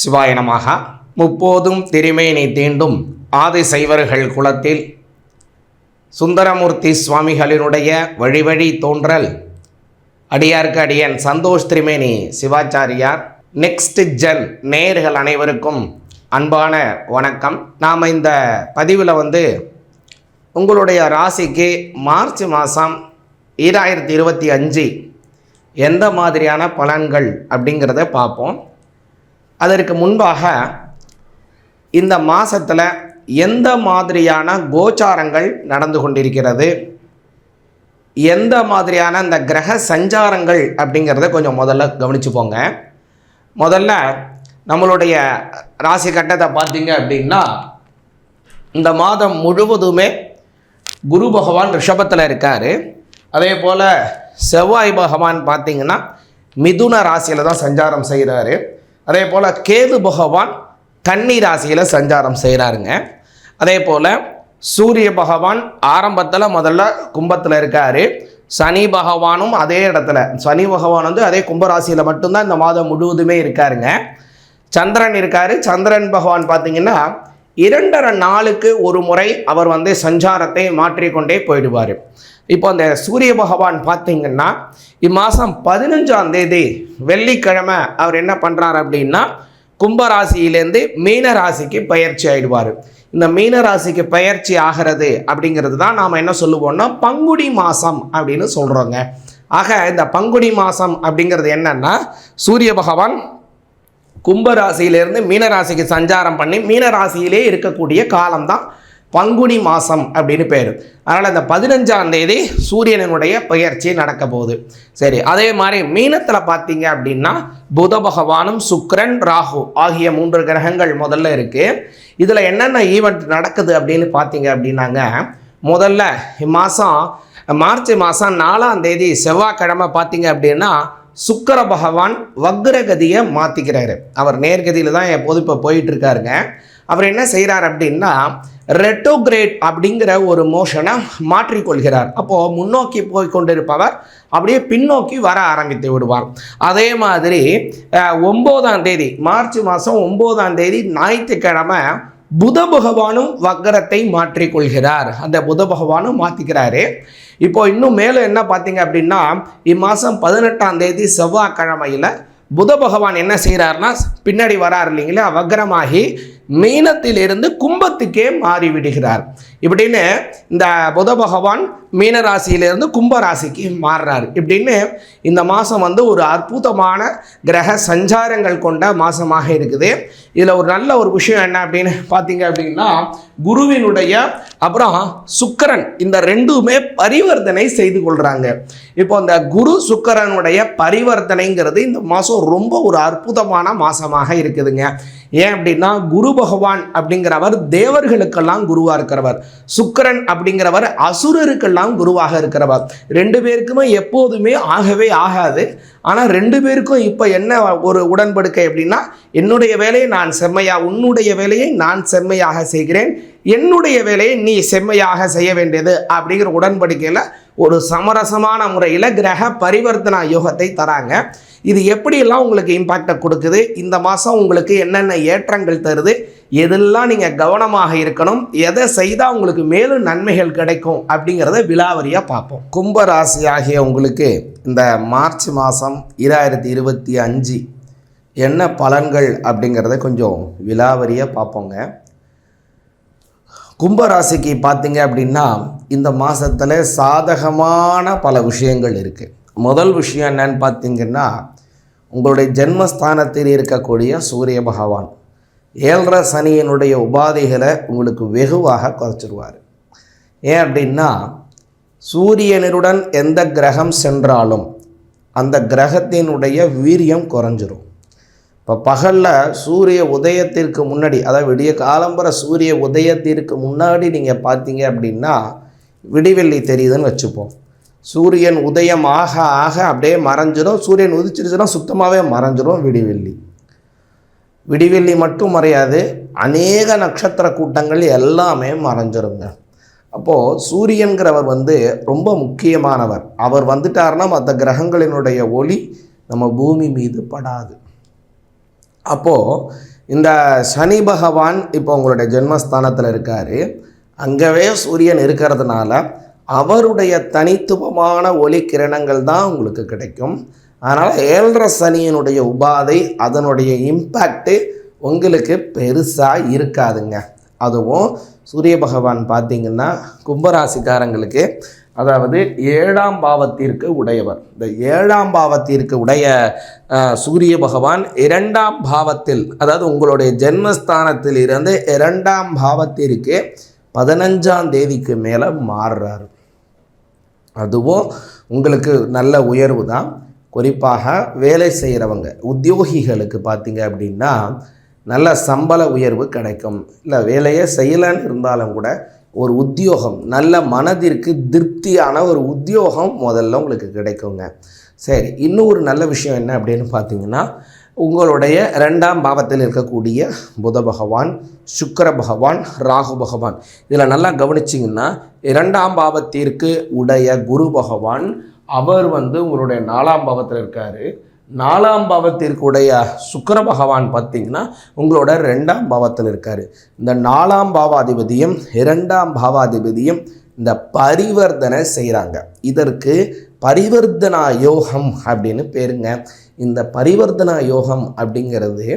சிவாய நமக முப்போதும் திருமேனி தீண்டும் ஆதி சைவர்கள் குலத்தில் சுந்தரமூர்த்தி சுவாமிகளினுடைய வழி வழி தோன்றல். அடியார்க்கு அடியன் சந்தோஷ் திரிமேனி சிவாச்சாரியார். நெக்ஸ்ட் ஜென் நேர்கள் அனைவருக்கும் அன்பான வணக்கம். நாம் இந்த பதிவில் வந்து உங்களுடைய ராசிக்கு மார்ச் மாதம் ஈராயிரத்தி இருபத்தி அஞ்சு எந்த மாதிரியான பலன்கள் அப்படிங்கிறத பார்ப்போம். அதற்கு முன்பாக இந்த மாதத்தில் எந்த மாதிரியான கோச்சாரங்கள் நடந்து கொண்டிருக்கிறது? எந்த மாதிரியான இந்த கிரக சஞ்சாரங்கள் அப்படிங்கிறத கொஞ்சம் முதல்ல கவனிச்சுப்போங்க முதல்ல நம்மளுடைய ராசி கட்டத்தை பார்த்தீங்க அப்படின்னா இந்த மாதம் முழுவதுமே குரு பகவான் ரிஷபத்தில் இருக்கார். அதே போல் செவ்வாய் பகவான் பார்த்தீங்கன்னா மிதுன ராசியில் தான் சஞ்சாரம் செய்கிறாரு அதே போல் கேது பகவான் கன்னி ராசியில் சஞ்சாரம் செய்கிறாருங்க அதே போல் சூரிய பகவான் ஆரம்பத்தில் முதல்ல கும்பத்தில் இருக்கார். சனி பகவானும் அதே இடத்துல. சனி பகவான் வந்து அதே கும்பராசியில் மட்டும்தான் இந்த மாதம் முழுவதுமே இருக்காருங்க. சந்திரன் இருக்காரு. சந்திரன் பகவான் பார்த்தீங்கன்னா இரண்டரை நாளுக்கு ஒரு முறை அவர் வந்து சஞ்சாரத்தை மாற்றிக்கொண்டே போயிடுவார். இப்போ அந்த சூரிய பகவான் பார்த்தீங்கன்னா இம்மாதம் பதினஞ்சாம் தேதி வெள்ளிக்கிழமை அவர் என்ன பண்ணுறார் அப்படின்னா கும்பராசியிலேருந்து மீன ராசிக்கு பயிற்சி ஆயிடுவார். இந்த மீன ராசிக்கு பயிற்சி ஆகிறது அப்படிங்கிறது தான் நாம் என்ன சொல்லுவோம்னா பங்குடி மாதம் அப்படின்னு சொல்கிறோங்க ஆக இந்த பங்குடி மாதம் அப்படிங்கிறது என்னன்னா சூரிய பகவான் கும்பராசியிலேருந்து மீனராசிக்கு சஞ்சாரம் பண்ணி மீனராசியிலே இருக்கக்கூடிய காலம்தான் பங்குனி மாதம் அப்படின்னு பேர். அதனால் இந்த பதினஞ்சாம் தேதி சூரியனனுடைய பெயர்ச்சி நடக்க போகுது. சரி அதே மாதிரி மீனத்தில் பார்த்தீங்க அப்படின்னா புத பகவானும் சுக்கிரன் ராகு ஆகிய மூன்று கிரகங்கள் முதல்ல இருக்குது இதில் என்னென்ன ஈவெண்ட் நடக்குது அப்படின்னு பார்த்தீங்க அப்படின்னாங்க. முதல்ல இம்மாதம் மார்ச் மாதம் நாலாம் தேதி செவ்வாய்க்கிழமை பார்த்தீங்க அப்படின்னா சுக்கர பகவான் வக்ரகதியை மாற்றிக்கிறாரு அவர் நேர்கதியில் தான் எப்போதும் இப்போ போயிட்டுருக்காருங்க. அவர் என்ன செய்கிறார் அப்படின்னா ரெட்டோகிரேட் அப்படிங்கிற ஒரு மோஷனை மாற்றிக்கொள்கிறார். அப்போது முன்னோக்கி போய் கொண்டிருப்பவர் அப்படியே பின்னோக்கி வர ஆரம்பித்து விடுவார். அதே மாதிரி ஒம்போதாம் தேதி மார்ச் மாதம் ஒம்போதாம் தேதி ஞாயிற்றுக்கிழமை புத பகவானும் வக்கரத்தை மாற்றிக்கொள்கிறார். அந்த புத பகவானும் மாற்றிக்கிறாரு இப்போ இன்னும் மேலும் என்ன பார்த்தீங்க அப்படின்னா இம்மாதம் பதினெட்டாம் தேதி செவ்வாய்க்கிழமையில் புத பகவான் என்ன செய்கிறாருன்னா பின்னாடி வரார் இல்லைங்களா வக்ரமாகி மீனத்திலிருந்து கும்பத்துக்கே மாறி விடுகிறார் இப்படின்னு இந்த புத பகவான் மீன ராசியிலிருந்து கும்ப ராசிக்கு மாறுறார். இப்படின்னு இந்த மாதம் வந்து ஒரு அற்புதமான கிரக சஞ்சாரங்கள் கொண்ட மாதமாக இருக்குது. இதில் ஒரு நல்ல ஒரு விஷயம் என்ன அப்படின்னு பார்த்தீங்க அப்படின்னா குருவினுடைய அப்புறம் சுக்கரன் இந்த ரெண்டுமே பரிவர்த்தனை செய்து கொள்கிறாங்க இப்போ இந்த குரு சுக்கரனுடைய பரிவர்த்தனைங்கிறது இந்த மாதம் ரொம்ப ஒரு அற்புதமான மாதமாக இருக்குதுங்க. ஏன் அப்படின்னா குரு பகவான் அப்படிங்கிறவர் தேவர்களுக்கெல்லாம் குருவாக இருக்கிறவர். சுக்கரன் அப்படிங்கிறவர் அசுரருக்கெல்லாம் குருவாக இருக்கிறவர். ரெண்டு பேருக்குமே எப்போதுமே ஆகவே ஆகாது. ஆனால் ரெண்டு பேருக்கும் இப்போ என்ன ஒரு உடன்படுக்கை அப்படின்னா என்னுடைய வேலையை நான் செம்மையாக உன்னுடைய வேலையை நான் செம்மையாக செய்கிறேன். என்னுடைய வேலையை நீ செம்மையாக செய்ய வேண்டியது அப்படிங்கிற உடன்படிக்கையில் ஒரு சமரசமான முறையில் கிரக பரிவர்த்தனா யோகத்தை தராங்க. இது எப்படியெல்லாம் உங்களுக்கு இம்பாக்டை கொடுக்குது? இந்த மாதம் உங்களுக்கு என்னென்ன ஏற்றங்கள் தருது? எதெல்லாம் நீங்கள் கவனமாக இருக்கணும்? எதை செய்தால் உங்களுக்கு மேலும் நன்மைகள் கிடைக்கும்? அப்படிங்கிறத விலாவரியாக பார்ப்போம். கும்பராசி ஆகிய உங்களுக்கு இந்த மார்ச் மாதம் இராயிரத்தி இருபத்தி அஞ்சு என்ன பலன்கள் அப்படிங்கிறத கொஞ்சம் விலாவரியாக பார்ப்போங்க. கும்பராசிக்கு பார்த்தீங்க அப்படின்னா இந்த மாதத்தில் சாதகமான பல விஷயங்கள் இருக்குது முதல் விஷயம் என்னன்னு பார்த்தீங்கன்னா உங்களுடைய ஜென்மஸ்தானத்தில் இருக்கக்கூடிய சூரிய பகவான். ஏழரை சனியினுடைய உபாதைகளை உங்களுக்கு வெகுவாக குறைச்சிருவார். ஏன் அப்படின்னா சூரியனருடன் எந்த கிரகம் சென்றாலும் அந்த கிரகத்தினுடைய வீரியம் குறைஞ்சிரும். இப்போ பகலில் சூரிய உதயத்திற்கு முன்னாடி அதாவது விடிய காலம்பர சூரிய உதயத்திற்கு முன்னாடி நீங்கள் பார்த்தீங்க அப்படின்னா விடிவெள்ளி தெரியுதுன்னு வச்சுப்போம். சூரியன் உதயம் ஆக ஆக அப்படியே மறைஞ்சிடும் சூரியன் உதிச்சிருச்சுன்னா சுத்தமாகவே மறைஞ்சிடும் விடிவெள்ளி. விடிவெள்ளி மட்டும் மறையாது அநேக நட்சத்திர கூட்டங்கள் எல்லாமே மறைஞ்சிருங்க. அப்போது சூரியன்கிறவர் வந்து ரொம்ப முக்கியமானவர். அவர் வந்துட்டாருன்னா மற்ற கிரகங்களினுடைய ஒளி நம்ம பூமி மீது படாது. அப்போது இந்த சனி பகவான் இப்போ உங்களுடைய ஜென்மஸ்தானத்தில் இருக்கார். அங்கவே சூரியன் இருக்கிறதுனால அவருடைய தனித்துவமான ஒளி கிரணங்கள் தான் உங்களுக்கு கிடைக்கும். அதனால் ஏழரை சனியினுடைய உபாதை அதனுடைய இம்பேக்ட்டு உங்களுக்கு பெருசாக இருக்காதுங்க. அதுவும் சூரிய பகவான் பார்த்தீங்கன்னா கும்பராசிக்காரங்களுக்கு அதாவது ஏழாம் பாவத்திற்கு உடையவர். இந்த ஏழாம் பாவத்திற்கு உடைய அஹ், சூரிய பகவான் இரண்டாம் பாவத்தில் அதாவது உங்களுடைய ஜென்மஸ்தானத்தில் இருந்து இரண்டாம் பாவத்திற்கு பதினஞ்சாம் தேதிக்கு மேலே மாறுறாரு. அதுவும் உங்களுக்கு நல்ல உயர்வு தான். குறிப்பாக வேலை செய்கிறவங்க உத்தியோகிகளுக்கு பார்த்தீங்க அப்படின்னா நல்ல சம்பள உயர்வு கிடைக்கும். இல்லை வேலையை செய்யலைன்னு இருந்தாலும் கூட ஒரு உத்தியோகம் நல்ல மனதிற்கு திருப்தியான ஒரு உத்தியோகம் முதல்ல உங்களுக்கு கிடைக்குங்க. சரி இன்னும் ஒரு நல்ல விஷயம் என்ன அப்படின்னு பார்த்தீங்கன்னா உங்களுடைய ரெண்டாம் பாவத்தில் இருக்கக்கூடிய புத பகவான் சுக்கிர பகவான் ராகு பகவான். இதில் நல்லா கவனிச்சிங்கன்னா இரண்டாம் பாவத்திற்கு உடைய குரு பகவான் அவர் வந்து உங்களுடைய நாலாம் பாவத்தில் இருக்கார். நாலாம் பாவத்திற்குடைய சுக்கர பகவான் பார்த்தீங்கன்னா உங்களோட ரெண்டாம் பாவத்தில் இருக்கார். இந்த நாலாம் பாவாதிபதியும் இரண்டாம் பாவாதிபதியும் இந்த பரிவர்த்தனை செய்கிறாங்க இதற்கு பரிவர்த்தனா யோகம் அப்படின்னு பேருங்க. இந்த பரிவர்த்தனா யோகம் அப்படிங்கிறது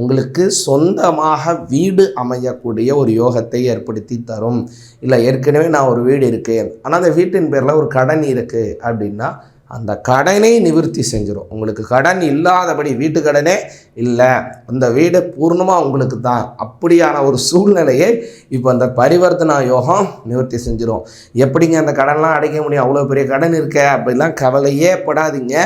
உங்களுக்கு சொந்தமாக வீடு அமையக்கூடிய ஒரு யோகத்தை ஏற்படுத்தி தரும். இல்லை ஏற்கனவே நான் ஒரு வீடு இருக்குது ஆனால் அந்த வீட்டின் பேரில் ஒரு கடன் இருக்குது அப்படின்னா அந்த கடனை நிவர்த்தி செஞ்சிடும் உங்களுக்கு கடன் இல்லாதபடி வீட்டு கடனே இல்லை. அந்த வீடு பூர்ணமாக உங்களுக்கு தான். அப்படியான ஒரு சூழ்நிலையை இப்போ அந்த பரிவர்த்தனா யோகம் நிவர்த்தி செஞ்சிடும் எப்படிங்க அந்த கடன்லாம் அடைக்க முடியும்? அவ்வளோ பெரிய கடன் இருக்க. அப்படிலாம் கவலையே படாதீங்க.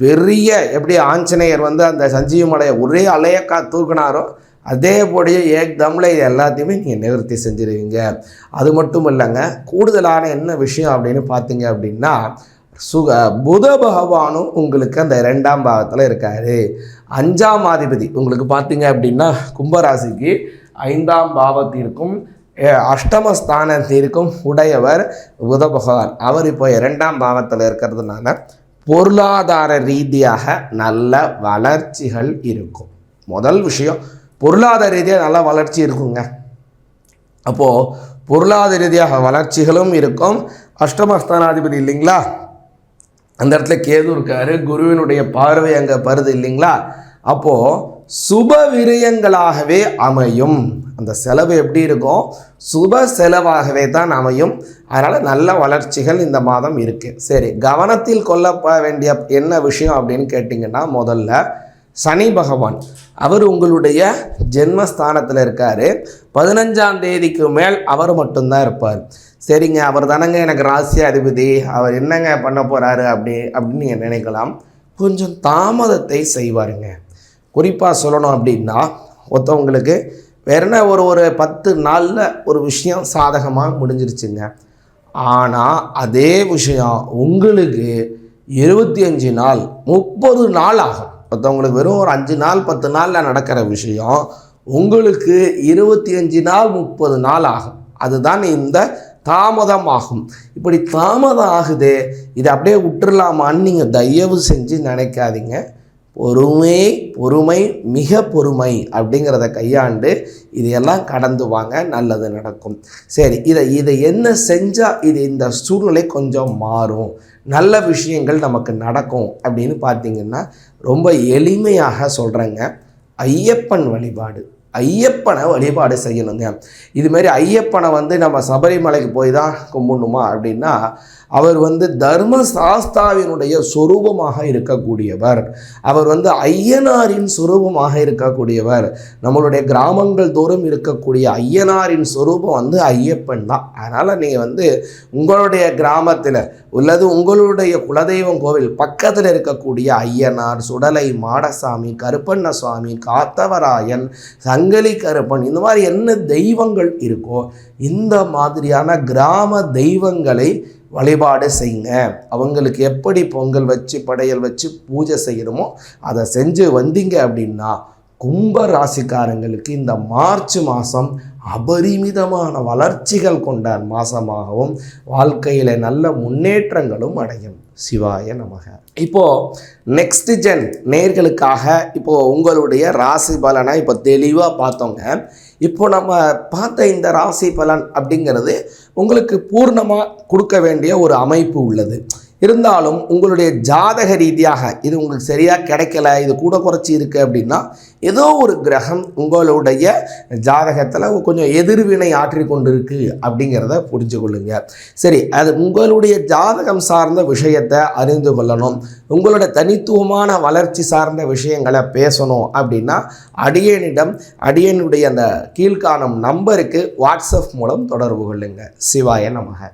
பெரிய எப்படி ஆஞ்சநேயர் வந்து அந்த சஞ்சீவி மலையை ஒரே அலையக்கா தூக்கினாரோ அதே போடியே ஏக் இது எல்லாத்தையுமே நீங்கள் நிவர்த்தி செஞ்சிருவீங்க. அது மட்டும் இல்லைங்க கூடுதலான என்ன விஷயம் அப்படின்னு பார்த்தீங்க அப்படின்னா சுக புத பகவானும் உங்களுக்கு அந்த ரெண்டாம் பாவத்தில் இருக்காரு. அஞ்சாம் அதிபதி உங்களுக்கு பார்த்தீங்க அப்படின்னா கும்பராசிக்கு ஐந்தாம் பாவத்திற்கும் அஷ்டமஸ்தானத்திற்கும் உடையவர் புத பகவான். அவர் இப்போ இரண்டாம் பாவத்தில் இருக்கிறதுனால பொருளாதார ரீதியாக நல்ல வளர்ச்சிகள் இருக்கும். முதல் விஷயம் பொருளாதார ரீதியாக நல்ல வளர்ச்சி இருக்குங்க. அப்போது பொருளாதார ரீதியாக வளர்ச்சிகளும் இருக்கும். அஷ்டமஸ்தானாதிபதி இல்லைங்களா? அந்த இடத்துல கேது இருக்காரு குருவினுடைய பார்வை அங்கே பருது இல்லைங்களா? அப்போது சுப விரயங்களாகவே அமையும். அந்த செலவு எப்படி இருக்கும்? சுப செலவாகவே தான் அமையும். அதனால் நல்ல வளர்ச்சிகள் இந்த மாதம் இருக்குது சரி கவனத்தில் கொல்லப்பட வேண்டிய என்ன விஷயம் அப்படின்னு கேட்டிங்கன்னா முதல்ல சனி பகவான். அவர் உங்களுடைய ஜென்மஸ்தானத்தில் இருக்கார். பதினஞ்சாம் தேதிக்கு மேல் அவர் மட்டும்தான் இருப்பார். சரிங்க அவர் தானங்க எனக்கு ராசி அதிபதி. அவர் என்னங்க பண்ண போகிறாரு அப்படி அப்படின்னு நீங்கள் நினைக்கலாம். கொஞ்சம் தாமதத்தை செய்வாருங்க. குறிப்பாக சொல்லணும் அப்படின்னா ஒருத்தவங்களுக்கு வேற என்ன ஒரு ஒரு பத்து நாளில் ஒரு விஷயம் சாதகமாக முடிஞ்சிருச்சுங்க. ஆனால் அதே விஷயம் உங்களுக்கு இருபத்தி அஞ்சு நாள் முப்பது நாள் ஆகும். மற்றவங்களுக்கு வெறும் ஒரு அஞ்சு நாள் பத்து நாளில் நடக்கிற விஷயம் உங்களுக்கு இருபத்தி அஞ்சு நாள் முப்பது நாள் ஆகும். அதுதான் இந்த தாமதம் ஆகும் இப்படி தாமதம் ஆகுது இதை அப்படியே விட்டுடலாமான்னு நீங்கள் தயவு செஞ்சு நினைக்காதீங்க. பொறுமை பொறுமை மிக பொறுமை அப்படிங்கிறத கையாண்டு இதையெல்லாம் கடந்து வாங்க நல்லது நடக்கும். சரி இதை இதை என்ன செஞ்சால் இது இந்த சூழ்நிலை கொஞ்சம் மாறும். நல்ல விஷயங்கள் நமக்கு நடக்கும் அப்படின்னு பார்த்தீங்கன்னா ரொம்ப எளிமையாக சொல்கிறேங்க ஐயப்பன் வழிபாடு. ஐயப்பனை வழிபாடு செய்யணுங்க. இதுமாரி ஐயப்பனை வந்து நம்ம சபரிமலைக்கு போய் தான் கும்பிடணுமா அப்படின்னா அவர் வந்து தர்ம சாஸ்தாவினுடைய சொரூபமாக இருக்கக்கூடியவர். அவர் வந்து ஐயனாரின் சொரூபமாக இருக்கக்கூடியவர். நம்மளுடைய கிராமங்கள் தோறும் இருக்கக்கூடிய ஐயனாரின் சொரூபம் வந்து ஐயப்பன் தான். அதனால் நீங்கள் வந்து உங்களுடைய கிராமத்தில் உள்ளது உங்களுடைய குலதெய்வம் கோவில் பக்கத்தில் இருக்கக்கூடிய ஐயனார் சுடலை மாடசாமி கருப்பண்ண சுவாமி காத்தவராயன் சங்கலி கருப்பன் இந்த மாதிரி என்ன தெய்வங்கள் இருக்கோ இந்த மாதிரியான கிராம தெய்வங்களை வழிபாடு செய்யுங்க. அவங்களுக்கு எப்படி பொங்கல் வச்சு படையல் வச்சு பூஜை செய்யணுமோ அதை செஞ்சு வந்தீங்க அப்படின்னா கும்ப ராசிக்காரங்களுக்கு இந்த மார்ச் மாதம் அபரிமிதமான வளர்ச்சிகள் கொண்ட மாதமாகவும் வாழ்க்கையில் நல்ல முன்னேற்றங்களும் அடையும். சிவாய நமக. இப்போது நெக்ஸ்ட் ஜென் நேர்களுக்காக இப்போது உங்களுடைய ராசி பலனை இப்போ தெளிவாக பார்த்தோங்க. இப்போ நம்ம பார்த்த இந்த ராசி பலன் அப்படிங்கிறது உங்களுக்கு பூர்ணமாக கொடுக்க வேண்டிய ஒரு அமைப்பு உள்ளது. இருந்தாலும் உங்களுடைய ஜாதக ரீதியாக இது உங்களுக்கு சரியாக கிடைக்கல இது கூட குறைச்சி இருக்குது அப்படின்னா ஏதோ ஒரு கிரகம் உங்களுடைய ஜாதகத்தில் கொஞ்சம் எதிர்வினை ஆற்றி கொண்டு அப்படிங்கிறத புரிஞ்சு கொள்ளுங்க. சரி அது உங்களுடைய ஜாதகம் சார்ந்த விஷயத்தை அறிந்து கொள்ளணும். உங்களோட தனித்துவமான வளர்ச்சி சார்ந்த விஷயங்களை பேசணும் அப்படின்னா அடியனிடம் அடியனுடைய அந்த கீழ்காணும் நம்பருக்கு வாட்ஸ்அப் மூலம் தொடர்பு கொள்ளுங்கள் சிவாய நமக.